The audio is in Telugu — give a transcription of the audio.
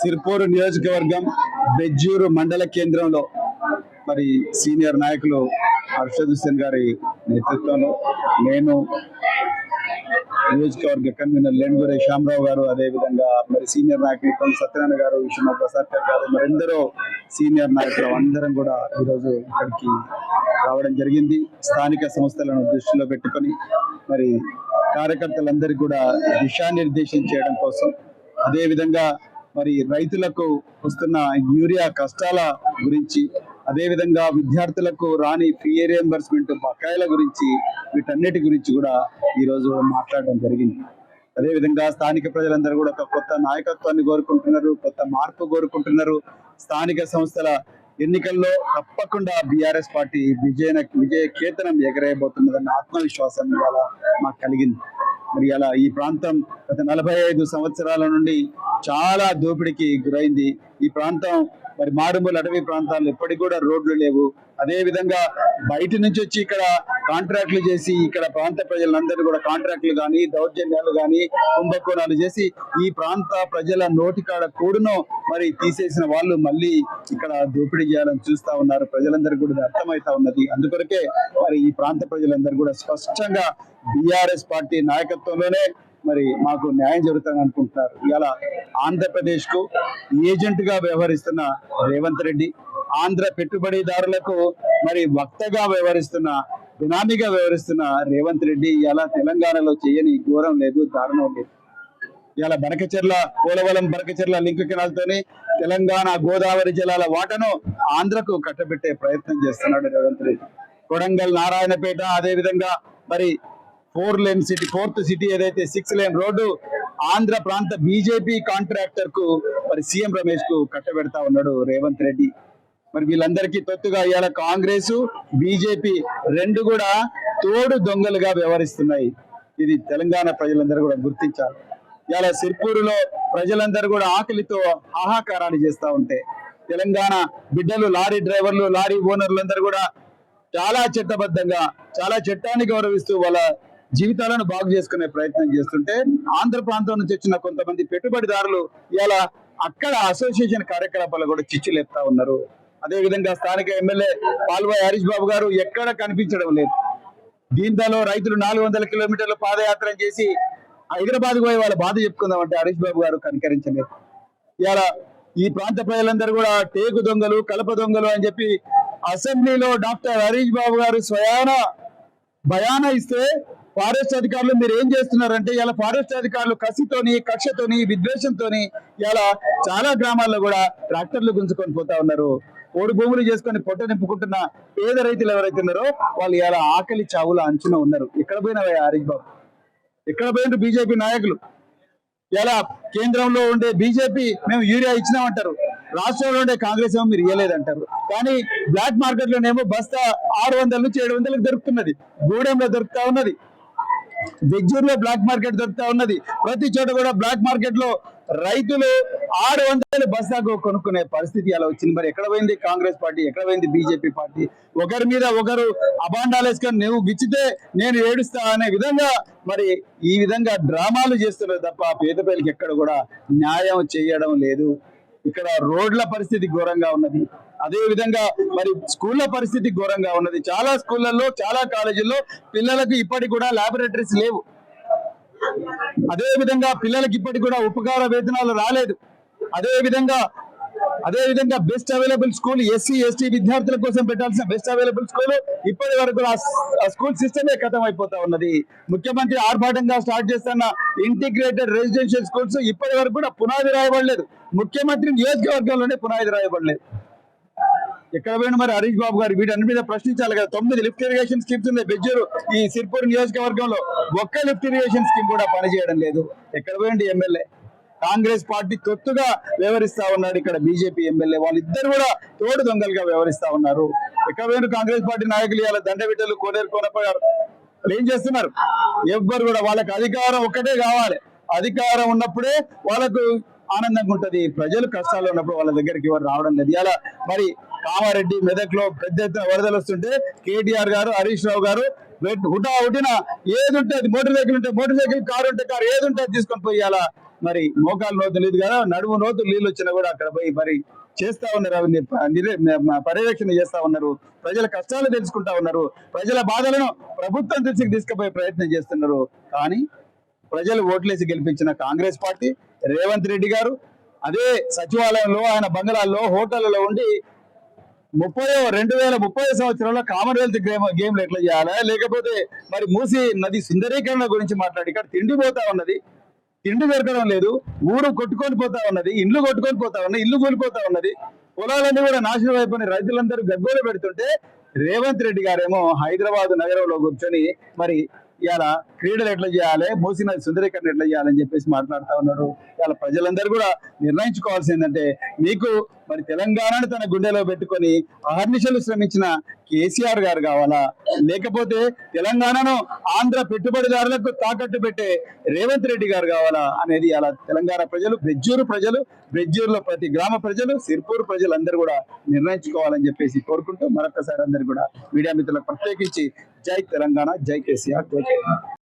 సిర్పూరు నియోజకవర్గం బెజ్జూరు మండల కేంద్రంలో మరి సీనియర్ నాయకులు హర్షద్ హుస్సేన్ గారి నేతృత్వంలో నేను నియోజకవర్గ కన్వీనర్ లేణుగురే శ్యామరావు గారు అదే విధంగా మరి సీనియర్ నాయకులు కొన్ని సత్యనారాయణ గారు విశ్వనాథ్ ప్రసాద్ గారు మరి ఎందరో సీనియర్ నాయకులు అందరం కూడా ఈరోజు ఇక్కడికి రావడం జరిగింది. స్థానిక సంస్థలను దృష్టిలో పెట్టుకొని మరి కార్యకర్తలందరికీ కూడా దిశానిర్దేశం చేయడం కోసం అదేవిధంగా మరి రైతులకు వస్తున్న యూరియా కష్టాల గురించి అదే విధంగా విద్యార్థులకు రాని ఫీ రియంబర్స్మెంట్ బకాయిల గురించి వీటన్నిటి గురించి కూడా ఈ రోజు మాట్లాడడం జరిగింది. అదే విధంగా స్థానిక ప్రజలందరూ కూడా ఒక కొత్త నాయకత్వాన్ని కోరుకుంటున్నారు కొత్త మార్పు కోరుకుంటున్నారు. స్థానిక సంస్థల ఎన్నికల్లో తప్పకుండా బీఆర్ఎస్ పార్టీ విజయ విజయ కేతనం ఎగరేయబోతున్నదన్న ఆత్మవిశ్వాసం ఇవాళ మాకు కలిగింది. మరి అలా ఈ ప్రాంతం గత నలభై ఐదు సంవత్సరాల నుండి చాలా దోపిడీకి గురైంది. ఈ ప్రాంతం మరి మారుమూల అటవీ ప్రాంతాల్లో ఇప్పటికి కూడా రోడ్లు లేవు. అదే విధంగా బయట నుంచి వచ్చి ఇక్కడ కాంట్రాక్ట్లు చేసి ఇక్కడ ప్రాంత ప్రజలందరూ కూడా కాంట్రాక్ట్లు కానీ దౌర్జన్యాలు కానీ కుంభకోణాలు చేసి ఈ ప్రాంత ప్రజల నోటికాడ కూడును మరి తీసేసిన వాళ్ళు మళ్ళీ ఇక్కడ దోపిడీ చేయాలని చూస్తా ఉన్నారు. ప్రజలందరికీ కూడా అర్థమవుతా ఉన్నది. అందుకొరకే మరి ఈ ప్రాంత ప్రజలందరూ కూడా స్పష్టంగా బీఆర్ఎస్ పార్టీ నాయకత్వంలోనే మరి మాకు న్యాయం జరుగుతుంది అనుకుంటున్నారు. ఇలా ఆంధ్రప్రదేశ్కు ఏజెంట్గా వ్యవహరిస్తున్న రేవంత్ రెడ్డి ఆంధ్ర పెట్టుబడిదారులకు మరి వక్తగా వ్యవహరిస్తున్న బినామీగా వ్యవహరిస్తున్న రేవంత్ రెడ్డి ఇలా తెలంగాణలో చేయని ఘోరం లేదు దారుణం లేదు. ఇలా బనకచెర్ల పోలవలం బనకచెర్ల లింక్ కెనాల్తోనే తెలంగాణ గోదావరి జలాల వాటను ఆంధ్రకు కట్టబెట్టే ప్రయత్నం చేస్తున్నాడు రేవంత్ రెడ్డి. కొడంగల్ నారాయణపేట అదేవిధంగా మరి four lane city fourth city ఏదైతే సిక్స్ లేన్ రోడ్డు ఆంధ్ర ప్రాంత బీజేపీ కాంట్రాక్టర్కు మరి సీఎం రమేష్కు కట్టబెడతా ఉన్నాడు రేవంత్ రెడ్డి. మరి వీళ్ళందరికీ తొత్తుగా ఇవాళ కాంగ్రెస్ బీజేపీ రెండు కూడా తోడు దొంగలుగా వ్యవహరిస్తున్నాయి. ఇది తెలంగాణ ప్రజలందరూ కూడా గుర్తించాలి. ఇవాళ సిర్పూరులో ప్రజలందరూ కూడా ఆకలితో హాహాకారాలు చేస్తా ఉంటే తెలంగాణ బిడ్డలు లారీ డ్రైవర్లు లారీ ఓనర్లందరూ కూడా చాలా చట్టబద్ధంగా చాలా చట్టాన్ని గౌరవిస్తూ వాళ్ళ జీవితాలను బాగు చేసుకునే ప్రయత్నం చేస్తుంటే ఆంధ్ర ప్రాంతం నుంచి వచ్చిన కొంతమంది పెట్టుబడిదారులు ఇలా అక్కడ అసోసియేషన్ కార్యకలాపాలు కూడా చిచ్చులేస్తా ఉన్నారు. అదే విధంగా స్థానిక ఎమ్మెల్యే పాల్వాయి హరీష్ బాబు గారు ఎక్కడ కనిపించడం లేదు. దీంతో రైతులు నాలుగు వందల కిలోమీటర్ల పాదయాత్ర చేసి హైదరాబాద్ పోయి వాళ్ళ బాధ చెప్పుకుందామంటే హరీష్ బాబు గారు కనికరించలేదు. ఇలా ఈ ప్రాంత ప్రజలందరూ కూడా టేకు దొంగలు కలప దొంగలు అని చెప్పి అసెంబ్లీలో డాక్టర్ హరీష్ బాబు గారు స్వయాన భయాన ఇస్తే ఫారెస్ట్ అధికారులు మీరు ఏం చేస్తున్నారంటే ఇలా ఫారెస్ట్ అధికారులు కసితోని కక్షతోని విద్వేషంతోని ఇలా చాలా గ్రామాల్లో కూడా ట్రాక్టర్లు గుంజుకొని పోతా ఉన్నారు. ఓడి భూములు చేసుకొని పొట్ట నింపుకుంటున్న పేద రైతులు ఎవరైతే ఉన్నారో వాళ్ళు ఇలా ఆకలి చావుల అంచున ఉన్నారు. ఎక్కడ పోయినవయ్యా హరీష్ బాబు? ఎక్కడ పోయినారు బీజేపీ నాయకులు? ఎలా కేంద్రంలో ఉండే బీజేపీ మేము యూరియా ఇచ్చినామంటారు. రాష్ట్రంలో ఉండే కాంగ్రెస్ ఏమో మీరు ఇవ్వలేదంటారు కానీ బ్లాక్ మార్కెట్ లోనేమో బస్తా ఆరు వందల నుంచి ఏడు వందలకు దొరుకుతున్నది. గూడెంలో దొరుకుతా ఉన్నది. బెజ్జూరులో బ్లాక్ మార్కెట్ దొరుకుతా ఉన్నది. ప్రతి చోట కూడా బ్లాక్ మార్కెట్లో రైతులు ఆరు వందల బస్తాకు కొనుక్కునే పరిస్థితి అలా వచ్చింది. మరి ఎక్కడ పోయింది కాంగ్రెస్ పార్టీ? ఎక్కడ పోయింది బీజేపీ పార్టీ? ఒకరి మీద ఒకరు అబాండాలు వేసుకొని నువ్వు గిచ్చితే నేను ఏడుస్తా అనే విధంగా మరి ఈ విధంగా డ్రామాలు చేస్తున్నారు తప్ప పేద ఎక్కడ కూడా న్యాయం చేయడం లేదు. ఇక్కడ రోడ్ల పరిస్థితి ఘోరంగా ఉన్నది. అదే విధంగా మరి స్కూళ్ళ పరిస్థితి ఘోరంగా ఉన్నది. చాలా స్కూళ్ళల్లో చాలా కాలేజీల్లో పిల్లలకు ఇప్పటికి కూడా లాబొరేటరీస్ లేవు. అదే విధంగా పిల్లలకి ఇప్పటికి కూడా ఉపకార వేతనాలు రాలేదు. అదే విధంగా అదే విధంగా best available school SC ST విద్యార్థుల కోసం పెట్టాల్సిన బెస్ట్ అవైలబుల్ స్కూల్ ఇప్పటి వరకు ఆ స్కూల్ సిస్టమే ఖతం అయిపోతా ఉన్నది. ముఖ్యమంత్రి ఆర్భాటంగా స్టార్ట్ చేస్తున్న ఇంటిగ్రేటెడ్ రెసిడెన్షియల్ స్కూల్స్ ఇప్పటి వరకు కూడా పునాది రాయబడలేదు. ముఖ్యమంత్రి నియోజకవర్గంలోనే పునాది రాయబడలేదు. ఎక్కడ పోయిన మరి హరీష్ బాబు గారు? వీటన్ని మీద ప్రశ్నించాలి కదా. తొమ్మిది లిఫ్ట్ ఇరిగేషన్ స్కీమ్స్ ఉన్నాయి బెజ్జూరు ఈ సిర్పూర్ నియోజకవర్గంలో. ఒక్క లిఫ్ట్ ఇరిగేషన్ స్కీమ్ కూడా పనిచేయడం లేదు. ఎక్కడ పోయింది ఎమ్మెల్యే? కాంగ్రెస్ పార్టీ తొత్తుగా వ్యవహరిస్తా ఉన్నాడు ఇక్కడ బీజేపీ ఎమ్మెల్యే. వాళ్ళిద్దరు కూడా తోడు దొంగలుగా వ్యవహరిస్తా ఉన్నారు. ఎక్కడ పోయిన కాంగ్రెస్ పార్టీ నాయకులు ఇలా దండబిడ్డలు కోనేరు కోనపోయారు వాళ్ళు ఏం చేస్తున్నారు? ఎవ్వరు కూడా వాళ్ళకి అధికారం ఒక్కటే కావాలి. అధికారం ఉన్నప్పుడే వాళ్ళకు ఆనందంగా ఉంటది. ప్రజలు కష్టాలు ఉన్నప్పుడు వాళ్ళ దగ్గరికి ఎవరు రావడం లేదు. ఇలా మరి కామారెడ్డి మెదక్లో పెద్ద ఎత్తున వరదలు వస్తుంటే కేటీఆర్ గారు హరీష్ రావు గారు హుటా హుటిన ఏది ఉంటే అది మోటార్ సైకిల్ ఉంటే మోటార్ సైకిల్ కారు ఉంటే కారు ఏది ఉంటే అది తీసుకొని పోయాలా మరి మోకాలు నోతు లేదు కదా నడుము నోతు నీళ్ళు వచ్చినా కూడా అక్కడ పోయి మరి చేస్తా ఉన్నారు అవి పర్యవేక్షణ చేస్తా ఉన్నారు. ప్రజల కష్టాలు తెలుసుకుంటా ఉన్నారు. ప్రజల బాధలను ప్రభుత్వం దృష్టికి తీసుకుపోయే ప్రయత్నం చేస్తున్నారు. కానీ ప్రజలు ఓట్లేసి గెలిపించిన కాంగ్రెస్ పార్టీ రేవంత్ రెడ్డి గారు అదే సచివాలయంలో ఆయన బంగ్లాల్లో హోటళ్ళలో ఉండి ముప్పై రెండు వేల ముప్పై సంవత్సరంలో కామన్వెల్త్ గేమ్ గేమ్లు ఎట్లా చేయాలా? లేకపోతే మరి మూసి నది సుందరీకరణ గురించి మాట్లాడి ఇక్కడ తిండి పోతా ఉన్నది. తిండి దొరకడం లేదు. ఊరు కొట్టుకొని పోతా ఉన్నది. ఇల్లు కొట్టుకొని పోతా ఉన్నది ఇల్లు కూలిపోతా ఉన్నది. పొలాలన్నీ కూడా నాశనం అయిపోయిన రైతులందరూ గగ్గోలు పెడుతుంటే రేవంత్ రెడ్డి గారేమో హైదరాబాద్ నగరంలో కూర్చొని మరి ఇలా క్రీడలు ఎట్లా చేయాలి? మూసిన సుందరీకరణ ఎట్లా చేయాలని చెప్పేసి మాట్లాడుతూ ఉన్నాడు. ఇవాళ ప్రజలందరూ కూడా నిర్ణయించుకోవాల్సి ఏంటంటే మీకు మరి తెలంగాణను తన గుండెలో పెట్టుకొని అహర్నిశలు శ్రమించిన కేసీఆర్ గారు కావాలా? లేకపోతే తెలంగాణను ఆంధ్ర పెట్టుబడిదారులకు తాకట్టు పెట్టే రేవంత్ రెడ్డి గారు కావాలా? అనేది అలా తెలంగాణ ప్రజలు బెజ్జూరు ప్రజలు బెజ్జూరులో ప్రతి గ్రామ ప్రజలు సిర్పూర్ ప్రజలు అందరూ కూడా నిర్ణయించుకోవాలని చెప్పేసి కోరుకుంటూ మరొకసారి అందరు కూడా మీడియా మిత్రులకు ప్రత్యేకించి జై తెలంగాణ జై కేసీఆర్ జై కేసీఆర్